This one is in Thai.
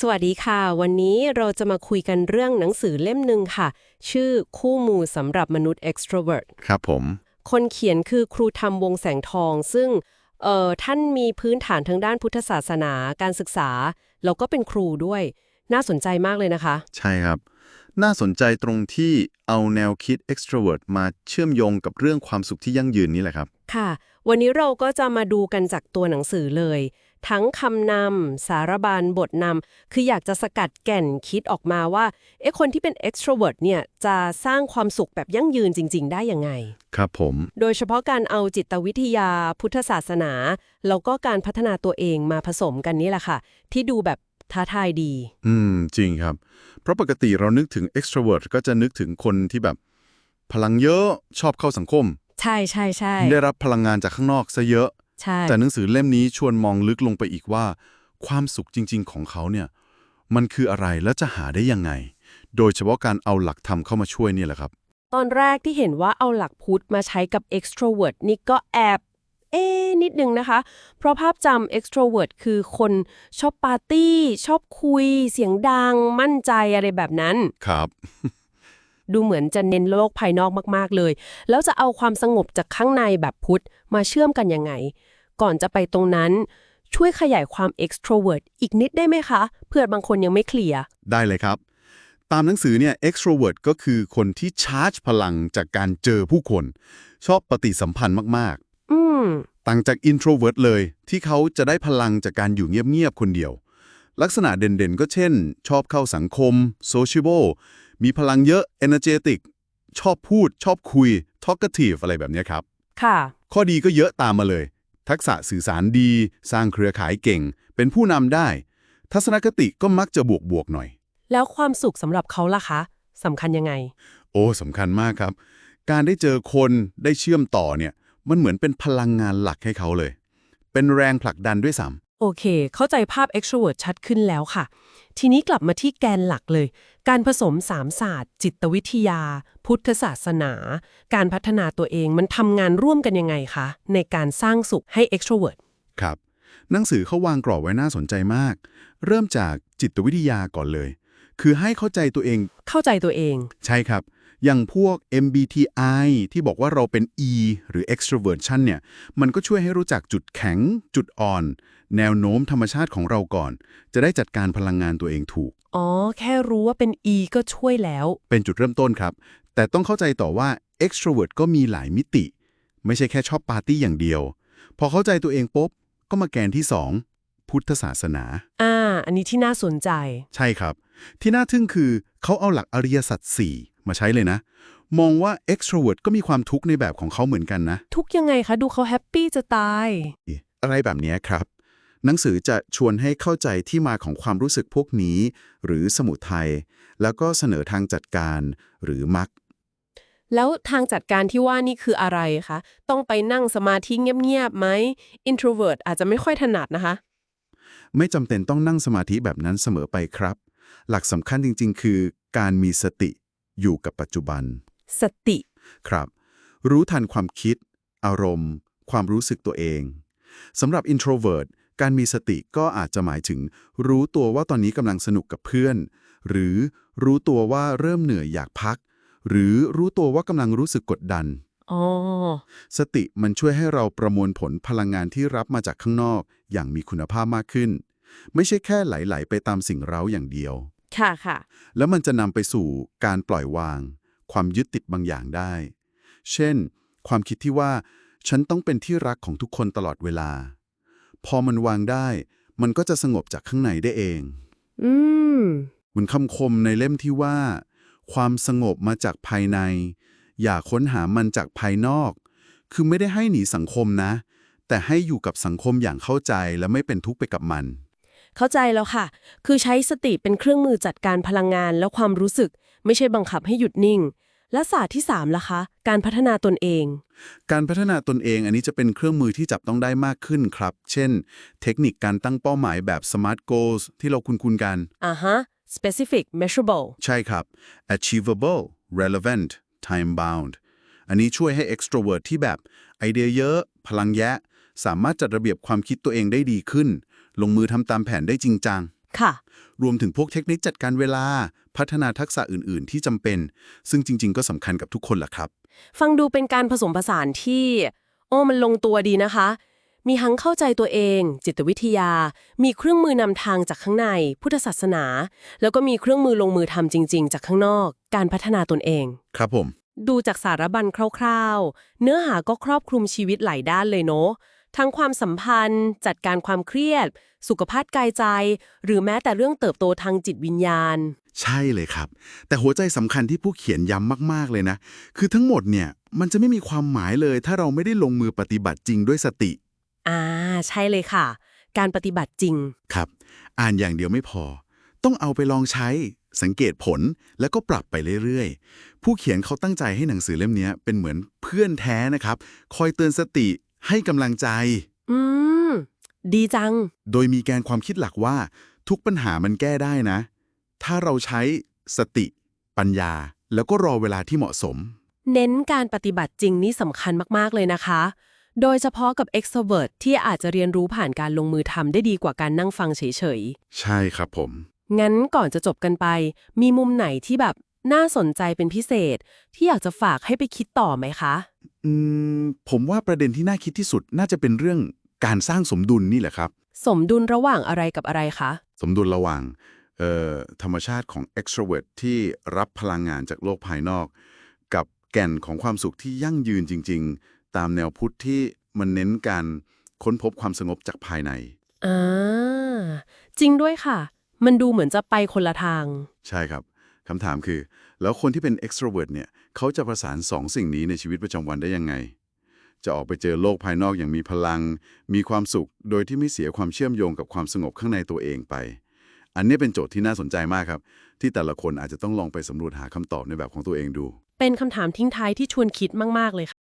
สวัสดีค่ะ วันนี้เราจะมาคุยกันเรื่องหนังสือเล่มหนึ่งค่ะ ชื่อคู่มูสำหรับมนุษย์ extrovert ครับผม คนเขียนคือครูธรรมวงแสงทอง ซึ่งเอ่อท่านมีพื้นฐานทางด้านพุทธศาสนา การศึกษา แล้วก็เป็นครูด้วย น่าสนใจมากเลยนะคะ ใช่ครับ น่าสนใจตรงที่เอาแนวคิด extrovert มาเชื่อมโยงกับเรื่องความสุขที่ยั่งยืนนี่แหละครับ ค่ะ วันนี้เราก็จะมาดูกันจากตัวหนังสือเลย ทั้งคำนำสารบัญบทนำคืออยากจะสกัดแก่นคิดออกมาว่าเอ๊ะคนที่เป็น extrovert เนี่ยจะสร้างความสุขแบบยั่งยืนจริง ๆ ได้ยังไง ครับผม โดยเฉพาะการเอาจิตวิทยา พุทธศาสนา แล้วก็การพัฒนาตัวเองมาผสมกันนี่แหละค่ะ ที่ดูแบบท้าทายดี อืม จริงครับ เพราะปกติเรานึกถึง extrovert ก็จะนึกถึงคนที่แบบ พลังเยอะชอบเข้าสังคม ใช่ใช่ใช่ได้รับพลังงานจากข้างนอกซะเยอะ ใช่ แต่หนังสือเล่มนี้ชวนมองลึกลงไปอีกว่า ความสุขจริง ๆ ของเขาเนี่ยมันคืออะไรและจะหาได้ยังไง โดยเฉพาะการเอาหลักธรรมเข้ามาช่วยนี่แหละครับ ตอนแรกที่เห็นว่าเอาหลักพุทธมาใช้กับ extrovert นี่ก็แอบเอ๊ะนิดนึงนะคะ เพราะภาพจำ extrovert คือคนชอบปาร์ตี้ ชอบคุย เสียงดัง มั่นใจอะไรแบบนั้น ครับ ดูเหมือนจะเน้นโลกภายนอกมากๆเลย แล้วจะเอาความสงบจากข้างในแบบพุทธมาเชื่อมกันยังไง ก่อนจะไปตรงนั้น ช่วยขยายความ extrovert อีกนิดได้ไหมคะ เพื่อบางคนยังไม่เคลียร์ ได้เลยครับ ตามหนังสือเนี่ย extrovert ก็คือคนที่ชาร์จพลังจากการเจอผู้คน ชอบปฏิสัมพันธ์มากอืมๆต่างจาก introvert เลย ที่เขาจะได้พลังจากการอยู่เงียบๆคนเดียวลักษณะเด่นๆ ก็เช่น ชอบเข้าสังคม sociable มีพลังเยอะ energetic ชอบพูด ชอบคุย talkative อะไรแบบเนี้ยครับ ค่ะ ข้อดีก็เยอะตามมาเลย ทักษะสื่อสารดี สร้างเครือข่ายเก่ง เป็นผู้นำได้ ทัศนคติก็มักจะบวกๆหน่อย แล้วความสุขสำหรับเขาล่ะคะสำคัญยังไง โอ้สำคัญมากครับ การได้เจอคนได้เชื่อมต่อเนี่ย มันเหมือนเป็นพลังงานหลักให้เขาเลย เป็นแรงผลักดันด้วยซ้ โอเค เข้าใจภาพ extrovert ชัดขึ้นแล้วค่ะ ทีนี้กลับมาที่แกนหลักเลย การผสมสามศาสตร์ จิตวิทยา พุทธศาสนา การพัฒนาตัวเองมันทำงานร่วมกันยังไงคะ ในการสร้างสุขให้ extrovert ำครับ หนังสือเขาวางกรอบไว้น่าสนใจมาก เริ่มจากจิตวิทยาก่อนเลย คือให้เข้าใจตัวเอง เข้าใจตัวเอง ใช่ครับ อย่างพวก MBTI ที่บอกว่าเราเป็น E หรือ extroversion เนี่ย มันก็ช่วยให้รู้จักจุดแข็ง จุดอ่อน แนวโน้มธรรมชาติของเราก่อน จะได้จัดการพลังงานตัวเองถูก อ๋อ แค่รู้ว่าเป็น E ก็ช่วยแล้ว เป็นจุดเริ่มต้นครับ แต่ต้องเข้าใจต่อว่า extrovert ก็มีหลายมิติ ไม่ใช่แค่ชอบปาร์ตี้อย่างเดียว พอเข้าใจตัวเองปุ๊บ ก็มาแกนที่ 2 พุทธศาสนา อ่า อันนี้ที่น่าสนใจ ใช่ครับ ที่น่าทึ่งคือเขาเอาหลักอริยสัจ4 มาใช้เลยนะ มองว่า extrovert ก็มีความทุกข์ในแบบของเขาเหมือนกันนะ ทุกยังไงคะ ดูเขาแฮปปี้จะตาย อะไรแบบนี้ครับ หนังสือจะชวนให้เข้าใจที่มาของความรู้สึกพวกนี้ หรือสมุทัยแล้วก็เสนอทางจัดการหรือมักแล้วทางจัดการที่ว่านี่คืออะไรคะ ต้องไปนั่งสมาธิเงียบๆไหม introvert อาจจะไม่ค่อยถนัดนะคะ ไม่จำเป็นต้องนั่งสมาธิแบบนั้นเสมอไปครับ หลักสำคัญจริงๆ คือการมีสติ อยู่กับปัจจุบัน สติ ครับ รู้ทันความคิด อารมณ์ ความรู้สึกตัวเองสำหรับ introvert การมีสติก็อาจจะหมายถึง รู้ตัวว่าตอนนี้กำลังสนุกกับเพื่อน หรือรู้ตัวว่าเริ่มเหนื่อยอยากพัก หรือรู้ตัวว่ากำลังรู้สึกกดดันอ๋อสติมันช่วยให้เราประมวลผลพลังงานที่รับมาจากข้างนอก อย่างมีคุณภาพมากขึ้น ไม่ใช่แค่ไหลๆไปตามสิ่งเร้าอย่างเดียว ค่ะค่ะ แล้วมันจะนำไปสู่การปล่อยวาง ความยึดติดบางอย่างได้ เช่น ความคิดที่ว่า ฉันต้องเป็นที่รักของทุกคนตลอดเวลา พอมันวางได้ มันก็จะสงบจากข้างในได้เอง อืมเหมือนคำคมในเล่มที่ว่า ความสงบมาจากภายใน อย่าค้นหามันจากภายนอก คือไม่ได้ให้หนีสังคมนะ แต่ให้อยู่กับสังคมอย่างเข้าใจและไม่เป็นทุกข์ไปกับมัน เข้าใจแล้วค่ะ คือใช้สติเป็นเครื่องมือจัดการพลังงานและความรู้สึก ไม่ใช่บังคับให้หยุดนิ่ง และศาสตร์ที่3ล่ะคะ การพัฒนาตนเอง การพัฒนาตนเองอันนี้จะเป็นเครื่องมือที่จับต้องได้มากขึ้นครับ เช่น เทคนิคการตั้งเป้าหมายแบบ SMART goals ที่เราคุ้นๆกันอ่าฮะ specific measurable ใช่ครับ achievable relevant time bound อันนี้ช่วยให้ extrovert ที่แบบไอเดียเยอะ พลังแยะ สามารถจัดระเบียบความคิดตัวเองได้ดีขึ้น ลงมือทำตามแผนได้จริงจัง ค่ะ รวมถึงพวกเทคนิคจัดการเวลา พัฒนาทักษะอื่น ๆ ที่จำเป็น ซึ่งจริง ๆ ก็สำคัญกับทุกคนแหละครับ ฟังดูเป็นการผสมผสานที่ โอ้มันลงตัวดีนะคะ มีทั้งเข้าใจตัวเอง จิตวิทยา มีเครื่องมือนำทางจากข้างใน พุทธศาสนา แล้วก็มีเครื่องมือลงมือทำจริง ๆ จากข้างนอก การพัฒนาตนเอง ครับผม ดูจากสารบัญคร่าว ๆ เนื้อหาก็ครอบคลุมชีวิตหลายด้านเลยเนาะ ทั้งความสัมพันธ์ จัดการความเครียด สุขภาพกายใจ หรือแม้แต่เรื่องเติบโตทางจิตวิญญาณ ใช่เลยครับ แต่หัวใจสำคัญที่ผู้เขียนย้ำมาก ๆ เลยนะ คือทั้งหมดเนี่ย มันจะไม่มีความหมายเลย ถ้าเราไม่ได้ลงมือปฏิบัติจริงด้วยสติ อ่า ใช่เลยค่ะ การปฏิบัติจริง ครับ อ่านอย่างเดียวไม่พอ ต้องเอาไปลองใช้ สังเกตผล แล้วก็ปรับไปเรื่อยๆ ผู้เขียนเขาตั้งใจให้หนังสือเล่มนี้เป็นเหมือนเพื่อนแท้นะครับ คอยเตือนสติ ให้กำลังใจ อืม ดีจัง โดยมีแกนความคิดหลักว่า ทุกปัญหามันแก้ได้นะ ถ้าเราใช้สติ ปัญญา แล้วก็รอเวลาที่เหมาะสม เน้นการปฏิบัติจริงนี่สำคัญมาก ๆ เลยนะคะ โดยเฉพาะกับ extrovert ที่อาจจะเรียนรู้ผ่านการลงมือทำได้ดีกว่าการนั่งฟังเฉย ใช่ครับผม ๆ งั้นก่อนจะจบกันไป มีมุมไหนที่แบบน่าสนใจเป็นพิเศษ ที่อยากจะฝากให้ไปคิดต่อไหมคะ อืมผมว่าประเด็นที่น่าคิดที่สุดน่าจะเป็นเรื่องการสร้างสมดุลนี่แหละครับ สมดุลระหว่างอะไรกับอะไรคะ สมดุลระหว่างเอ่อธรรมชาติของ extrovert ที่รับพลังงานจากโลกภายนอก กับแก่นของความสุขที่ยั่งยืนจริง ๆ ตามแนวพุทธที่มันเน้นการค้นพบความสงบจากภายใน อ่า จริงด้วยค่ะ มันดูเหมือนจะไปคนละทาง ใช่ครับ คำถามคือ แล้วคนที่เป็น extrovert เนี่ยเขาจะประสานสองสิ่งนี้ในชีวิตประจำวันได้ยังไง จะออกไปเจอโลกภายนอกอย่างมีพลัง มีความสุข โดยที่ไม่เสียความเชื่อมโยงกับความสงบข้างในตัวเองไป อันนี้เป็นโจทย์ที่น่าสนใจมากครับ ที่แต่ละคนอาจจะต้องลองไปสำรวจหาคำตอบในแบบของตัวเองดู เป็นคำถามทิ้งท้ายที่ชวนคิดมาก ๆ เลยค่ะ